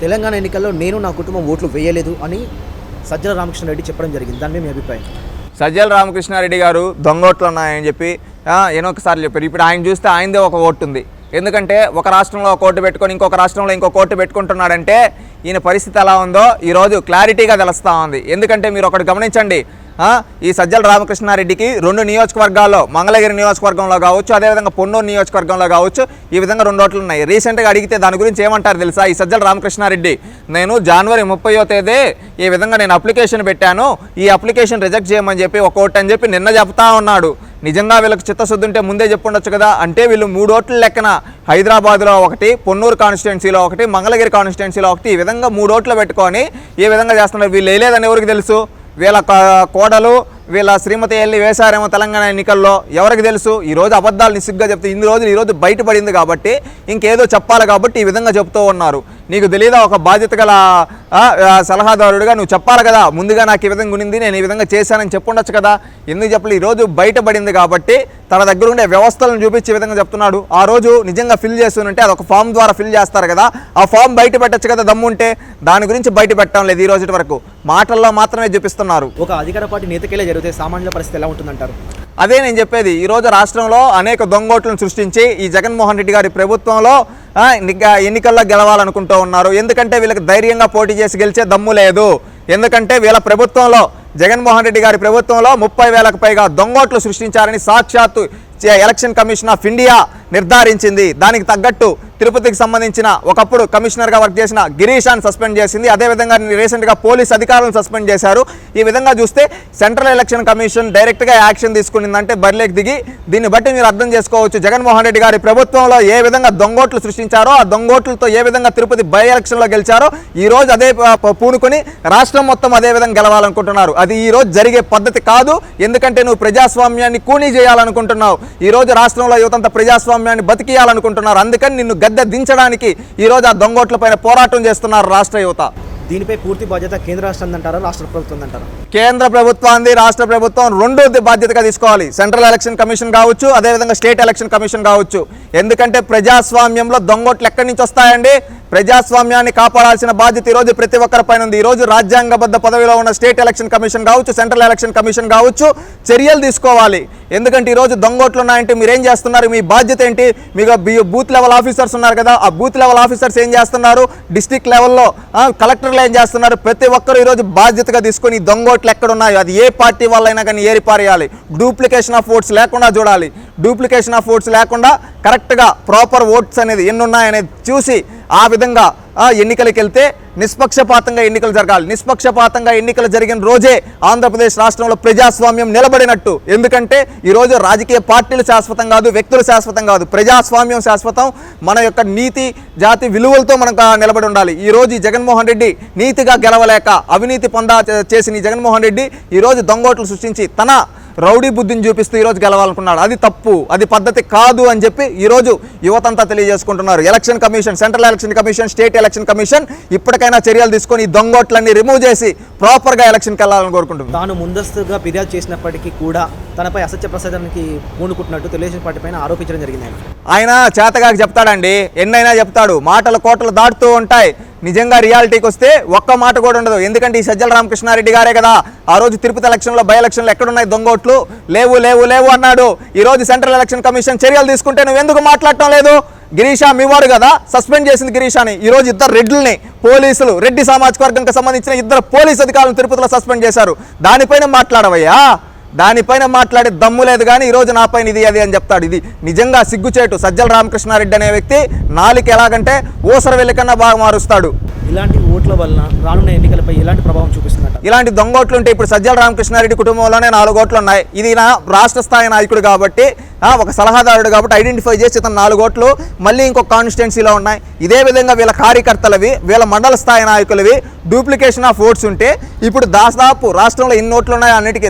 తెలంగాణ ఎన్నికల్లో నేను నా కుటుంబం ఓట్లు వేయలేదు అని సజ్జల రామకృష్ణారెడ్డి చెప్పడం జరిగింది. దాని మీ అభిప్రాయం? సజ్జల రామకృష్ణారెడ్డి గారు దొంగోట్లు ఉన్నాయని చెప్పి ఆ, చెప్పారు. ఇప్పుడు ఆయన చూస్తే ఆయనదే ఒక ఓటు ఉంది. ఎందుకంటే ఒక రాష్ట్రంలో ఒక ఓటు పెట్టుకొని ఇంకొక రాష్ట్రంలో ఇంకొక ఓటు పెట్టుకుంటున్నాడంటే ఈయన పరిస్థితి ఎలా ఉందో ఈరోజు క్లారిటీగా తెలుస్తూ ఉంది. ఎందుకంటే మీరు ఒకటి గమనించండి ఈ సజ్జల రామకృష్ణారెడ్డికి రెండు నియోజకవర్గాల్లో మంగళగిరి నియోజకవర్గంలో కావచ్చు అదేవిధంగా పొన్నూరు నియోజకవర్గంలో కావచ్చు ఈ విధంగా రెండు ఓట్లు ఉన్నాయి. రీసెంట్గా అడిగితే దాని గురించి ఏమంటారు తెలుసా? ఈ సజ్జల రామకృష్ణారెడ్డి నేను జనవరి ముప్పయో తేదీ ఈ విధంగా నేను అప్లికేషన్ పెట్టాను. ఈ అప్లికేషన్ రిజెక్ట్ చేయమని చెప్పి ఒక ఓటు అని చెప్పి నిన్న చెప్తా ఉన్నాడు. నిజంగా వీళ్ళకి చిత్తశుద్ధి ఉంటే ముందే చెప్పుండొచ్చు కదా? అంటే వీళ్ళు మూడు ఓట్ల లెక్కన హైదరాబాద్లో ఒకటి పొన్నూరు కాన్స్టిట్యున్సీలో ఒకటి మంగళగిరి కాన్స్టిట్యున్సీలో ఒకటి ఈ విధంగా మూడు ఓట్లు పెట్టుకొని ఏ విధంగా చేస్తున్నారు. వీళ్ళు వేయలేదని ఎవరికి తెలుసు? వీళ్ళ కోడలు వీళ్ళ శ్రీమతి వెళ్ళి వేశారేమో తెలంగాణ ఎన్నికల్లో. ఎవరికి తెలుసు? ఈరోజు అబద్ధాలు నిస్సిగ్గా చెప్తే ఇన్ని రోజులు ఈ రోజు బయటపడింది కాబట్టి ఇంకేదో చెప్పాలి కాబట్టి ఈ విధంగా చెప్తూ ఉన్నారు. నీకు తెలియదా ఒక బాధ్యత గల సలహాదారుడిగా నువ్వు చెప్పాలి కదా. ముందుగా నాకు ఈ విధంగా ఉనింది నేను ఈ విధంగా చేశానని చెప్పుండొచ్చు కదా. ఎందుకు చెప్పలేదు ఈరోజు బయటపడింది కాబట్టి తన దగ్గర ఉండే వ్యవస్థలను చూపించే విధంగా చెప్తున్నాడు. ఆ రోజు నిజంగా ఫిల్ చేస్తుంటే అది ఒక ఫామ్ ద్వారా ఫిల్ చేస్తారు కదా. ఆ ఫామ్ బయట పెట్టచ్చు కదా దమ్ముంటే. దాని గురించి బయట పెట్టడం లేదు ఈ రోజు వరకు. మాటల్లో మాత్రమే చూపిస్తున్నారు. ఒక అధికార పార్టీ నేతకెళ్ళే జరిగితే సామాన్యుల పరిస్థితి ఎలా ఉంటుందంటారు? అదే నేను చెప్పేది ఈ రోజు రాష్ట్రంలో అనేక దొంగోట్లను సృష్టించి ఈ జగన్మోహన్ రెడ్డి గారి ప్రభుత్వంలో ఎన్నికల్లో గెలవాలనుకుంటూ ఉన్నారు. ఎందుకంటే వీళ్ళకి ధైర్యంగా పోటీ చేసి గెలిచే దమ్ము లేదు. ఎందుకంటే వీళ్ళ ప్రభుత్వంలో జగన్మోహన్ రెడ్డి గారి ప్రభుత్వంలో ముప్పై వేలకు పైగా దొంగోట్లు సృష్టించారని సాక్షాత్తు ఎలక్షన్ కమిషన్ ఆఫ్ ఇండియా నిర్ధారించింది. దానికి తగ్గట్టు తిరుపతికి సంబంధించిన ఒకప్పుడు కమిషనర్గా వర్క్ చేసిన గిరీషాన్ని సస్పెండ్ చేసింది. అదేవిధంగా రీసెంట్గా పోలీస్ అధికారులను సస్పెండ్ చేశారు. ఈ విధంగా చూస్తే సెంట్రల్ ఎలక్షన్ కమిషన్ డైరెక్ట్గా యాక్షన్ తీసుకునిందంటే బరిలోకి దిగి దీన్ని బట్టి మీరు అర్థం చేసుకోవచ్చు. జగన్మోహన్ రెడ్డి గారి ప్రభుత్వంలో ఏ విధంగా దొంగోట్లు సృష్టించారో ఆ దొంగోట్లతో ఏ విధంగా తిరుపతి బై ఎలక్షన్లో గెలిచారో ఈ రోజు అదే పూనుకొని రాష్ట్రం మొత్తం అదే విధంగా గెలవాలనుకుంటున్నారు. అది ఈరోజు జరిగే పద్ధతి కాదు. ఎందుకంటే నువ్వు ప్రజాస్వామ్యాన్ని కూనీ చేయాలనుకుంటున్నావు. ఈ రోజు రాష్ట్రంలో యువతంత ప్రజాస్వామ్యాన్ని బతికియాలనుకుంటున్నారు. అందుకని నిన్ను గద్దె దించడానికి ఈ రోజు ఆ దొంగోట్ల పైన పోరాటం చేస్తున్నారు రాష్ట్ర యువత. దీనిపై పూర్తి బాధ్యత కేంద్ర రాష్ట్రం అంటారా రాష్ట్ర ప్రభుత్వం అంటారా కేంద్ర ప్రభుత్వాన్ని రాష్ట్ర ప్రభుత్వం రెండు బాధ్యతగా తీసుకోవాలి. సెంట్రల్ ఎలక్షన్ కమిషన్ కావచ్చు అదేవిధంగా స్టేట్ ఎలక్షన్ కమిషన్ కావచ్చు. ఎందుకంటే ప్రజాస్వామ్యంలో దొంగోట్లు ఎక్కడి నుంచి వస్తాయండి? ప్రజాస్వామ్యాన్ని కాపాడాల్సిన బాధ్యత ఈ రోజు ప్రతి ఒక్కరి పైన ఉంది. ఈ రోజు రాజ్యాంగబద్ధ పదవిలో ఉన్న స్టేట్ ఎలక్షన్ కమిషన్ కావచ్చు సెంట్రల్ ఎలక్షన్ కమిషన్ కావచ్చు చర్యలు తీసుకోవాలి. ఎందుకంటే ఈరోజు దొంగోట్లు ఉన్నాయంటే మీరు ఏం చేస్తున్నారు? మీ బాధ్యత ఏంటి? మీకు బూత్ లెవెల్ ఆఫీసర్స్ ఉన్నారు కదా ఆ బూత్ లెవెల్ ఆఫీసర్స్ ఏం చేస్తున్నారు? డిస్టిక్ లెవెల్లో కలెక్టర్లు ఏం చేస్తున్నారు? ప్రతి ఒక్కరు ఈరోజు బాధ్యతగా తీసుకొని దొంగోట్లు ఎక్కడ ఉన్నాయో? అది ఏ పార్టీ వాళ్ళైనా కానీ ఏరిపారేయాలి. డూప్లికేషన్ ఆఫ్ ఓట్స్ లేకుండా చూడాలి. డూప్లికేషన్ ఆఫ్ ఓట్స్ లేకుండా కరెక్ట్గా ప్రాపర్ ఓట్స్ అనేది ఎన్ని ఉన్నాయనేది చూసి ఆ విధంగా ఆ, ఎన్నికలకు వెళ్తే నిష్పక్షపాతంగా ఎన్నికలు జరగాలి. నిష్పక్షపాతంగా ఎన్నికలు జరిగిన రోజే ఆంధ్రప్రదేశ్ రాష్ట్రంలో ప్రజాస్వామ్యం నిలబడినట్టు. ఎందుకంటే ఈరోజు రాజకీయ పార్టీలు శాశ్వతం కాదు వ్యక్తులు శాశ్వతం కాదు. ప్రజాస్వామ్యం శాశ్వతం. మన యొక్క నీతి జాతి విలువలతో మనం నిలబడి ఉండాలి. ఈ రోజు జగన్మోహన్ రెడ్డి నీతిగా గెలవలేక అవినీతి పొందా చేసిన జగన్మోహన్ రెడ్డి ఈ రోజు దొంగోట్లు సృష్టించి తన రౌడీ బుద్ధిని చూపిస్తూ ఈరోజు గెలవాలనుకున్నాడు. అది తప్పు అది పద్ధతి కాదు అని చెప్పి ఈరోజు యువతంతా తెలియజేసుకుంటున్నారు. Election commission central election commission state election commission ఇప్పటికైనా చర్యలు తీసుకొని ఈ దొంగోట్లన్నీ రిమూవ్ చేసి ప్రాపర్గా ఎలక్షన్కి వెళ్ళాలని కోరుకుంటున్నాను తాను ముందస్తుగా ఫిర్యాదు చేసినప్పటికీ కూడా తనపై అసత్య ప్రసాదానికి పూనుకుంటున్నట్టు తెలుగుదేశం పార్టీ పైన ఆరోపించడం జరిగింది ఆయన చేతగాకి చెప్తాడండి ఎన్నైనా చెప్తాడు మాటల కోటలు దాటుతూ ఉంటాయి. నిజంగా రియాలిటీకి వస్తే ఒక్క మాట కూడా ఉండదు. ఎందుకంటే ఈ సజ్జల రామకృష్ణారెడ్డి గారే కదా. ఆ రోజు తిరుపతి ఎలక్షన్లో బై ఎలక్షన్లో ఎక్కడున్నాయి దొంగోట్లు లేవు లేవు లేవు అన్నాడు. ఈ రోజు సెంట్రల్ ఎలక్షన్ కమిషన్ చర్యలు తీసుకుంటే నువ్వు ఎందుకు మాట్లాడటం లేదు? గిరీషా మీవాడు కదా సస్పెండ్ చేసింది గిరీషాని. ఈ రోజు ఇద్దరు రెడ్లని పోలీసులు రెడ్డి సామాజిక వర్గంకి సంబంధించిన ఇద్దరు పోలీస్ అధికారులను తిరుపతిలో సస్పెండ్ చేశారు. దానిపైన మాట్లాడవయ్యా. దానిపైన మాట్లాడే దమ్ము లేదు కానీ ఈ రోజు నా పైన ఇది అది అని చెప్తాడు. ఇది నిజంగా సిగ్గుచేటు సజ్జల రామకృష్ణారెడ్డి అనే వ్యక్తి నాలుగు ఎలాగంటే ఊసర వెళ్ళకన్నా బాగా మారుస్తాడు. ఇలాంటి ఓట్ల వలన రానున్న ఎన్నికలపై ఎలాంటి ప్రభావం చూపిస్తుందట? ఇలాంటి దొంగోట్లు ఉంటే ఇప్పుడు సజ్జల రామకృష్ణారెడ్డి కుటుంబంలోనే నాలుగు ఓట్లు ఉన్నాయి. ఇది నా రాష్ట్ర స్థాయి నాయకుడు కాబట్టి ఒక సలహాదారుడు కాబట్టి ఐడెంటిఫై చేసి ఇతను నాలుగు ఓట్లు మళ్ళీ ఇంకొక కాన్స్టిట్యున్సీలో ఉన్నాయి. ఇదే విధంగా వీళ్ళ కార్యకర్తలవి వీళ్ళ మండల స్థాయి నాయకులవి డూప్లికేషన్ ఆఫ్ ఓట్స్ ఉంటే ఇప్పుడు దాదాపు రాష్ట్రంలో ఎన్ని ఓట్లు ఉన్నాయో అన్నిటికీ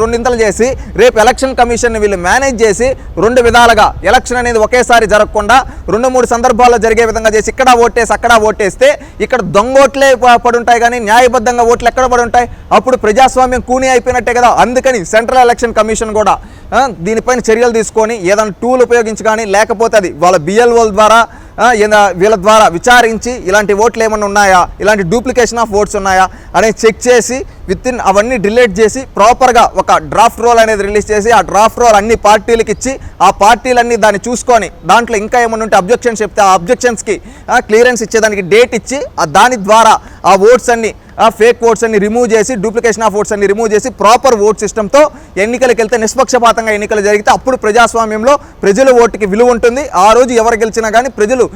రెండింతలు చేసి రేపు ఎలక్షన్ కమిషన్ వీళ్ళు మేనేజ్ చేసి రెండు విధాలుగా ఎలక్షన్ అనేది ఒకేసారి జరగకుండా రెండు మూడు సందర్భాల్లో జరిగే విధంగా చేసి ఇక్కడ ఓటేసి అక్కడ ఓటేస్తే ఇక్కడ దొంగ ఓట్లే పడుంటాయి ఉంటాయి కానీ న్యాయబద్ధంగా ఓట్లు ఎక్కడ పడి ఉంటాయి అప్పుడు ప్రజాస్వామ్యం కూని అయిపోయినట్టే కదా. అందుకని సెంట్రల్ ఎలక్షన్ కమిషన్ కూడా దీనిపైన చర్యలు తీసుకొని ఏదైనా టూల్ ఉపయోగించి కానీ లేకపోతే అది వాళ్ళ బిఎల్ఓల ద్వారా ఆ, వీళ్ళ ద్వారా విచారించి ఇలాంటి ఓట్లు ఏమైనా ఉన్నాయా? ఇలాంటి డూప్లికేషన్ ఆఫ్ ఓట్స్ ఉన్నాయా? అనేది చెక్ చేసి విత్ ఇన్ అవన్నీ డిలీట్ చేసి ప్రాపర్గా ఒక డ్రాఫ్ట్ రోల్ అనేది రిలీజ్ చేసి ఆ డ్రాఫ్ట్ రోల్ అన్ని పార్టీలకు ఇచ్చి ఆ పార్టీలన్నీ దాన్ని చూసుకొని దాంట్లో ఇంకా ఏమైనా ఉంటే అబ్జెక్షన్స్ చెప్తే ఆ అబ్జెక్షన్స్కి క్లియరెన్స్ ఇచ్చేదానికి డేట్ ఇచ్చి దాని ద్వారా ఆ ఓట్స్ అన్ని ఫేక్ ఓట్స్ అన్ని రిమూవ్ చేసి డూప్లికేషన్ ఆఫ్ ఓట్స్ అన్ని రిమూవ్ చేసి ప్రాపర్ ఓట్ సిస్టమ్తో ఎన్నికలకు వెళ్తే నిష్పక్షపాతంగా ఎన్నికలు జరిగితే అప్పుడు ప్రజాస్వామ్యంలో ప్రజల ఓటుకి విలువ ఉంటుంది. ఆ రోజు ఎవరు గెలిచినా కానీ ప్రజలు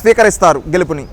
స్వీకరిస్తారు గెలుపుని.